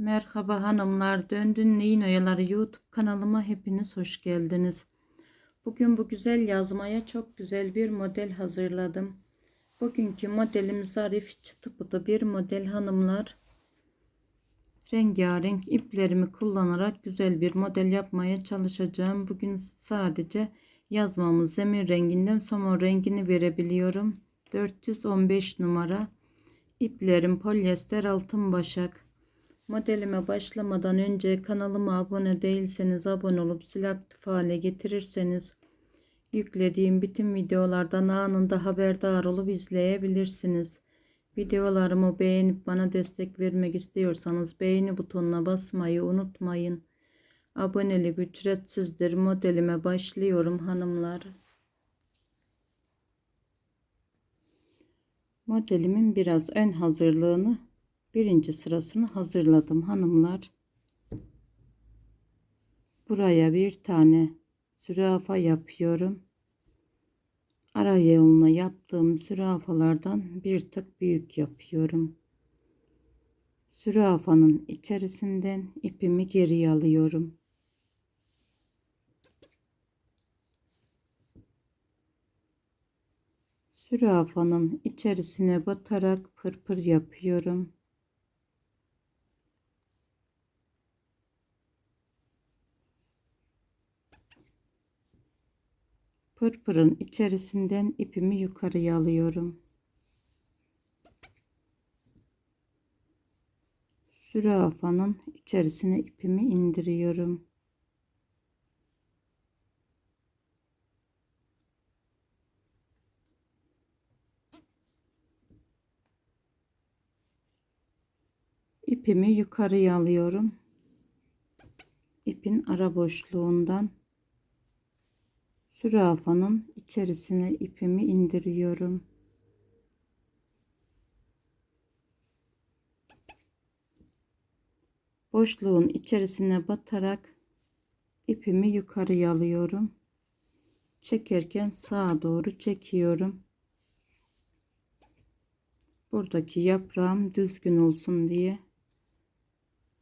Merhaba hanımlar, Döndün Neyin Oyaları YouTube kanalıma hepiniz hoş geldiniz. Bugün bu güzel yazmaya çok güzel bir model hazırladım. Bugünkü modelim zarif çıtı pıtı bir model hanımlar. Rengarenk iplerimi kullanarak güzel bir model yapmaya çalışacağım. Bugün sadece yazmamın zemin renginden somon rengini verebiliyorum. 415 numara. İplerim polyester altın başak. Modelime başlamadan önce kanalıma abone değilseniz abone olup zil aktif hale getirirseniz yüklediğim bütün videolardan anında haberdar olup izleyebilirsiniz. Videolarımı beğenip bana destek vermek istiyorsanız beğeni butonuna basmayı unutmayın. Abonelik ücretsizdir. Modelime başlıyorum hanımlar. Modelimin biraz ön hazırlığını birinci sırasını hazırladım hanımlar. Buraya bir tane zürafa yapıyorum. Ara yoluna yaptığım zürafalardan bir tık büyük yapıyorum. Zürafanın içerisinden ipimi geri alıyorum. Zürafanın içerisine batarak pırpır yapıyorum. Pırpırın içerisinden ipimi yukarıya alıyorum. Zürafanın içerisine ipimi indiriyorum. ipimi yukarıya alıyorum. İpin ara boşluğundan zürafanın içerisine ipimi indiriyorum. Boşluğun içerisine batarak ipimi yukarıya alıyorum. Çekerken sağa doğru çekiyorum. Buradaki yaprağım düzgün olsun diye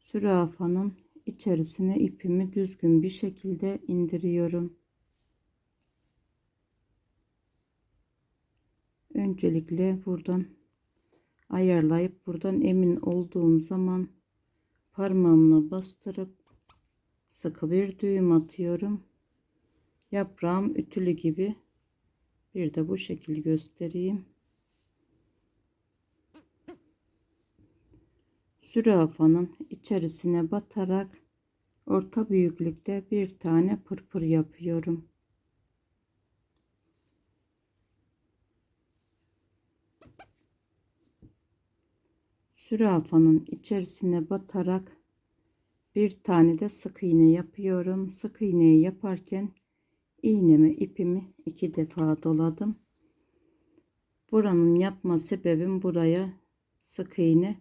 zürafanın içerisine ipimi düzgün bir şekilde indiriyorum. Öncelikle buradan ayarlayıp buradan emin olduğum zaman parmağımla bastırıp sıkı bir düğüm atıyorum. Yaprağım ütülü gibi bir de bu şekil göstereyim. zürafanın içerisine batarak orta büyüklükte bir tane pırpır yapıyorum. Zürafanın içerisine batarak bir tane de sık iğne yapıyorum. Sık iğneyi yaparken iğnemi ipimi iki defa doladım. Buranın yapma sebebim buraya sık iğne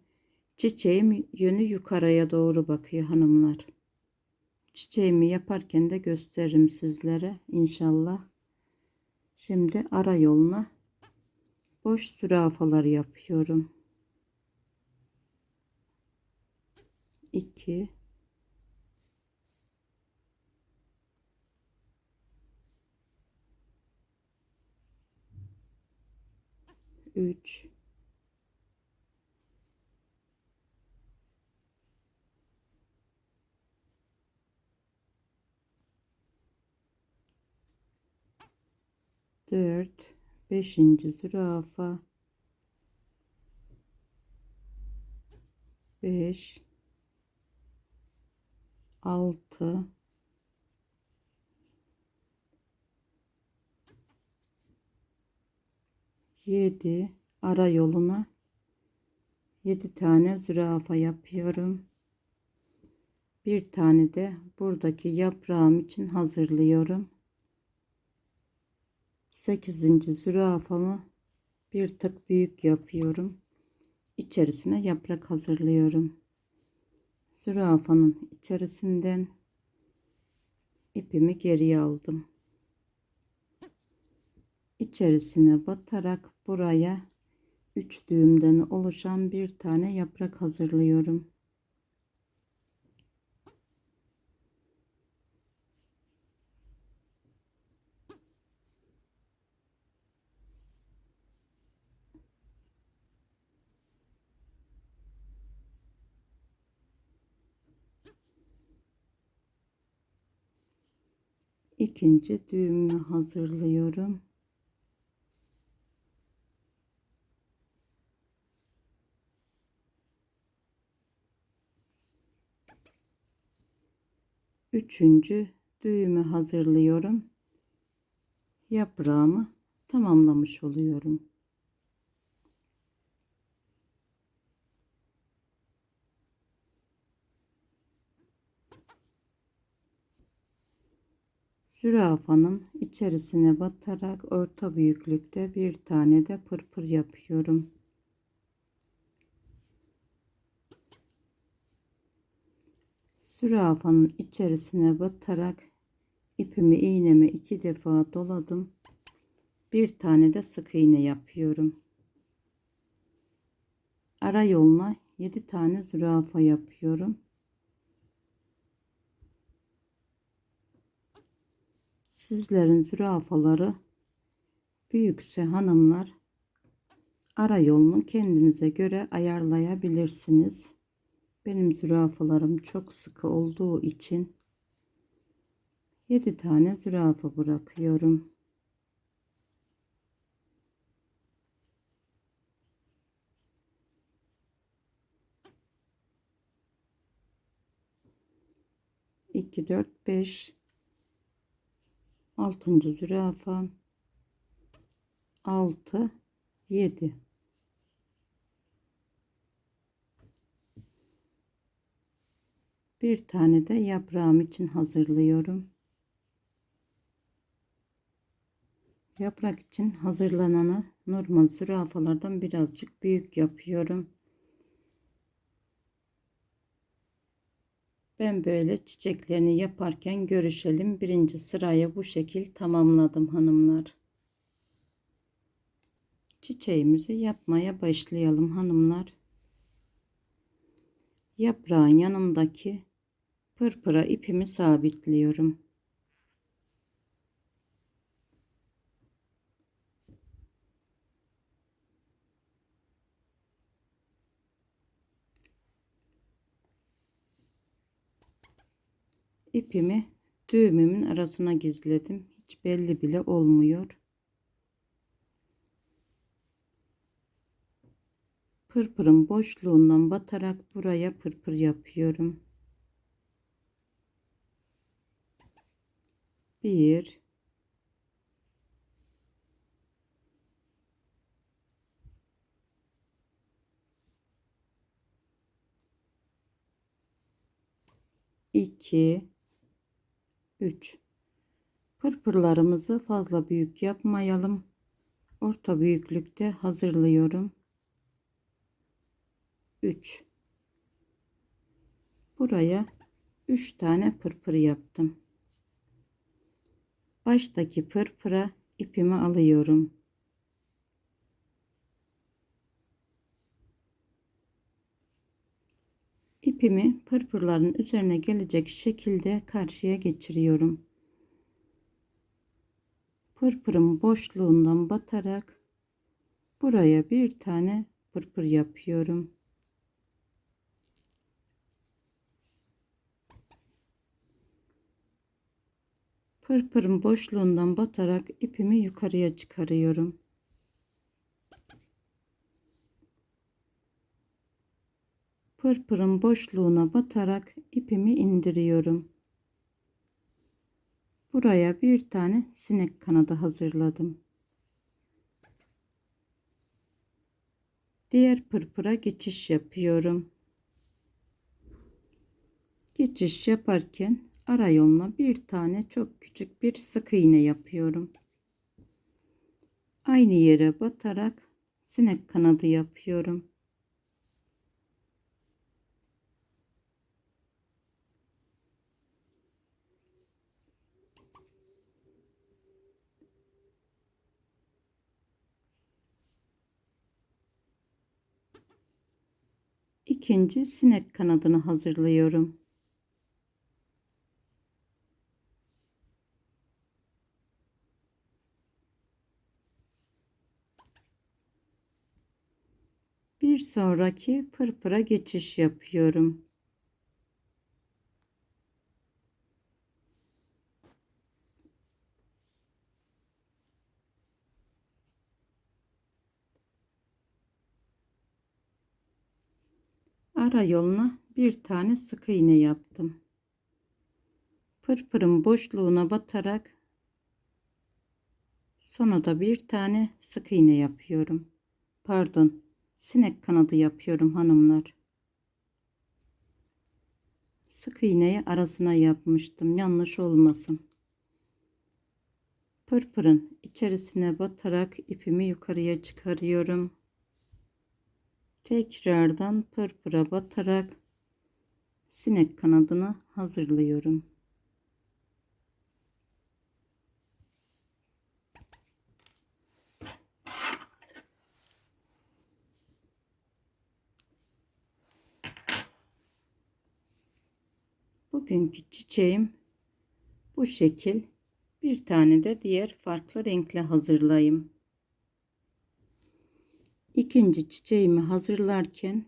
Çiçeğim yönü yukarıya doğru bakıyor hanımlar. Çiçeğimi yaparken de gösteririm sizlere inşallah. Şimdi ara yoluna boş zürafalar yapıyorum. 2 3 4 5. zürafa. 5 6 7 ara yoluna 7 tane zürafa yapıyorum. Bir tane de buradaki yaprağım için hazırlıyorum. 8. zürafamı bir tık büyük yapıyorum. İçerisine yaprak hazırlıyorum. Zürafanın içerisinden ipimi geriye aldım. İçerisine batarak buraya 3 düğümden oluşan bir tane yaprak hazırlıyorum. İkinci düğümü hazırlıyorum. Üçüncü düğümü hazırlıyorum. Yaprağımı tamamlamış oluyorum. Zürafanın içerisine batarak orta büyüklükte bir tane de pırpır yapıyorum. Zürafanın içerisine batarak ipimi iğnemi iki defa doladım. Bir tane de sık iğne yapıyorum. Ara yoluna 7 tane zürafa yapıyorum. Sizlerin zürafaları büyükse hanımlar ara yolunu kendinize göre ayarlayabilirsiniz. Benim zürafalarım çok sıkı olduğu için 7 tane zürafa bırakıyorum. İki, dört, beş, altıncı zürafa, altı, yedi. Bir tane de yaprağım için hazırlıyorum. Yaprak için hazırlananı normal zürafalardan birazcık büyük yapıyorum. Ben böyle çiçeklerini yaparken görüşelim. Birinci sırayı bu şekil tamamladım hanımlar. Çiçeğimizi yapmaya başlayalım hanımlar. Yaprağın yanındaki pırpıra ipimi sabitliyorum. İpimi düğümümün arasına gizledim. Hiç belli bile olmuyor. Pırpırın boşluğundan batarak buraya pırpır yapıyorum. Bir, iki, 3 pırpırlarımızı fazla büyük yapmayalım. Orta büyüklükte hazırlıyorum. 3 buraya 3 tane pırpır yaptım. Baştaki pırpıra ipimi alıyorum ipimi pırpırların üzerine gelecek şekilde karşıya geçiriyorum. Pırpırın boşluğundan batarak buraya bir tane pırpır yapıyorum. Pırpırın boşluğundan batarak ipimi yukarıya çıkarıyorum. Pırpırın boşluğuna batarak ipimi indiriyorum. Buraya bir tane sinek kanadı hazırladım. Diğer pırpıra geçiş yapıyorum. Geçiş yaparken ara yoluna bir tane çok küçük bir sık iğne yapıyorum. Aynı yere batarak sinek kanadı yapıyorum. İkinci sinek kanadını hazırlıyorum. Bir sonraki pırpıra geçiş yapıyorum. Ara yoluna bir tane sık iğne yaptım. Pırpırın boşluğuna batarak sonra da bir tane sık iğne yapıyorum. Pardon, sinek kanadı yapıyorum hanımlar. Sık iğneyi arasına yapmıştım. Yanlış olmasın. Pırpırın içerisine batarak ipimi yukarıya çıkarıyorum. Tekrardan pırpıra batarak sinek kanadını hazırlıyorum. Bugünkü çiçeğim bu şekil. Bir tane de diğer farklı renkle hazırlayayım. İkinci çiçeğimi hazırlarken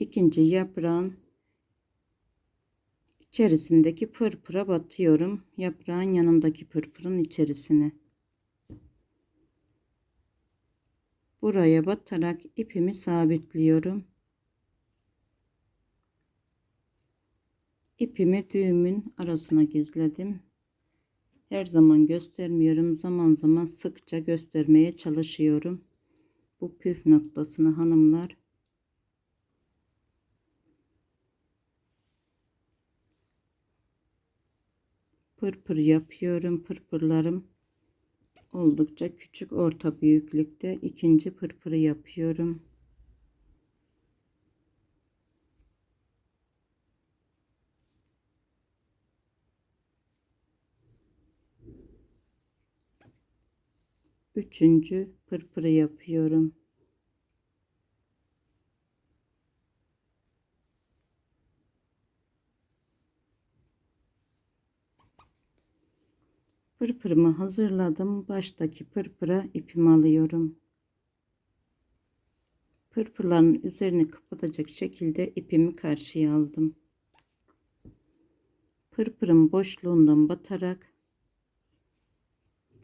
ikinci yaprağın içerisindeki pırpıra batıyorum. Yaprağın yanındaki pırpırın içerisine. Buraya batarak ipimi sabitliyorum. İpimi düğümün arasına gizledim. Her zaman göstermiyorum. Zaman zaman sıkça göstermeye çalışıyorum. Bu püf noktasını hanımlar. Pırpır yapıyorum. Pırpırlarım oldukça küçük orta büyüklükte. ikinci pırpırı yapıyorum. Üçüncü pırpırı yapıyorum. Pırpırımı hazırladım. Baştaki pırpıra ipimi alıyorum. Pırpırların üzerini kapatacak şekilde ipimi karşıya aldım. Pırpırın boşluğundan batarak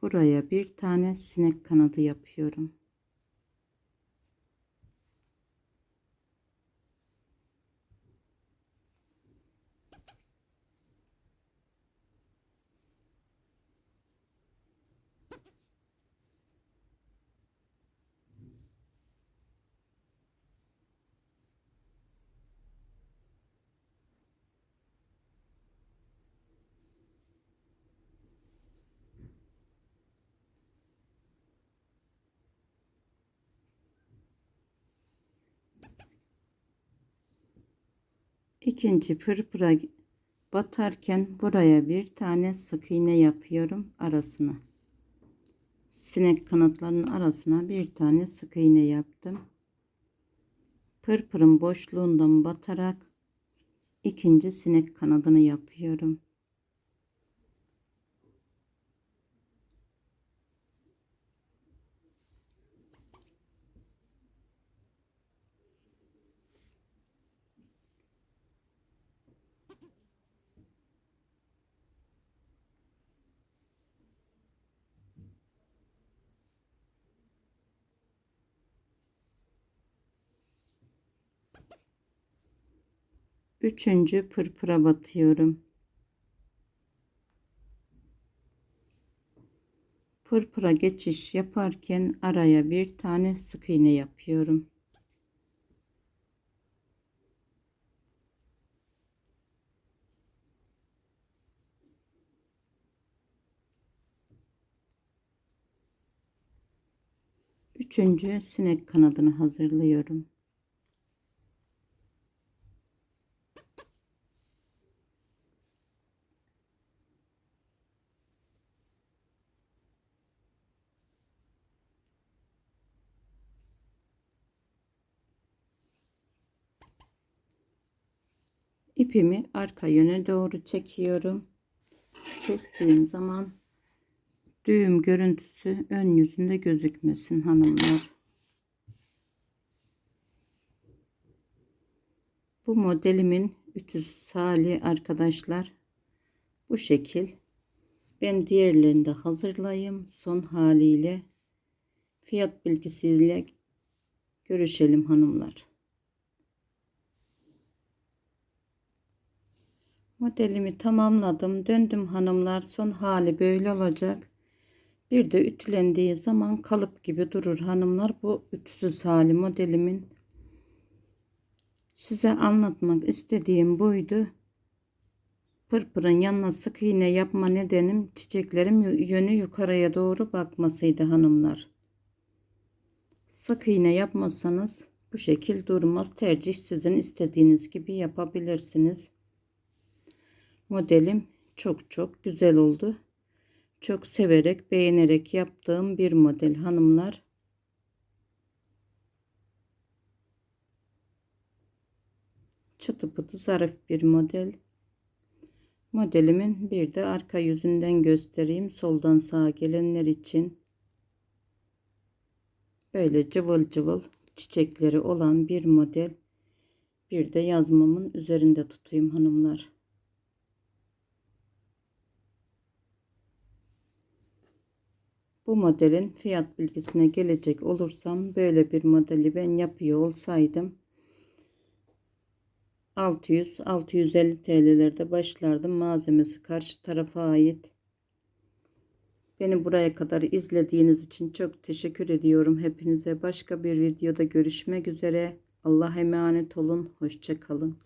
buraya bir tane sinek kanadı yapıyorum. İkinci pırpıra batarken buraya bir tane sık iğne yapıyorum arasına. Sinek kanatlarının arasına bir tane sık iğne yaptım. Pırpırın boşluğundan batarak ikinci sinek kanadını yapıyorum üçüncü pırpıra batıyorum. Pırpıra geçiş yaparken araya bir tane sık iğne yapıyorum. Üçüncü sinek kanadını hazırlıyorum. İpimi arka yöne doğru çekiyorum. Kestiğim zaman düğüm görüntüsü ön yüzünde gözükmesin hanımlar. Bu modelimin ütüsü hali arkadaşlar. Bu şekil. Ben diğerlerini de hazırlayayım. Son haliyle fiyat bilgisiyle görüşelim hanımlar. Modelimi tamamladım. Döndüm hanımlar. Son hali böyle olacak. Bir de ütülendiği zaman kalıp gibi durur hanımlar. Bu ütüsüz hali modelimin. Size anlatmak istediğim buydu. Pırpırın yanına sık iğne yapma nedenim çiçeklerim yönü yukarıya doğru bakmasıydı hanımlar. Sık iğne yapmazsanız bu şekil durmaz. Tercih sizin istediğiniz gibi yapabilirsiniz. Modelim çok çok güzel oldu. Çok severek, beğenerek yaptığım bir model hanımlar. Çıtı pıtı zarif bir model. Modelimin bir de arka yüzünden göstereyim. Soldan sağa gelenler için. Böyle cıvıl cıvıl çiçekleri olan bir model. Bir de yazmamın üzerinde tutayım hanımlar. Bu modelin fiyat bilgisine gelecek olursam böyle bir modeli ben yapıyor olsaydım 600-650 TL'lerde başlardım. Malzemesi karşı tarafa ait. Beni buraya kadar izlediğiniz için çok teşekkür ediyorum hepinize. Başka bir videoda görüşmek üzere. Allah emanet olun. Hoşça kalın.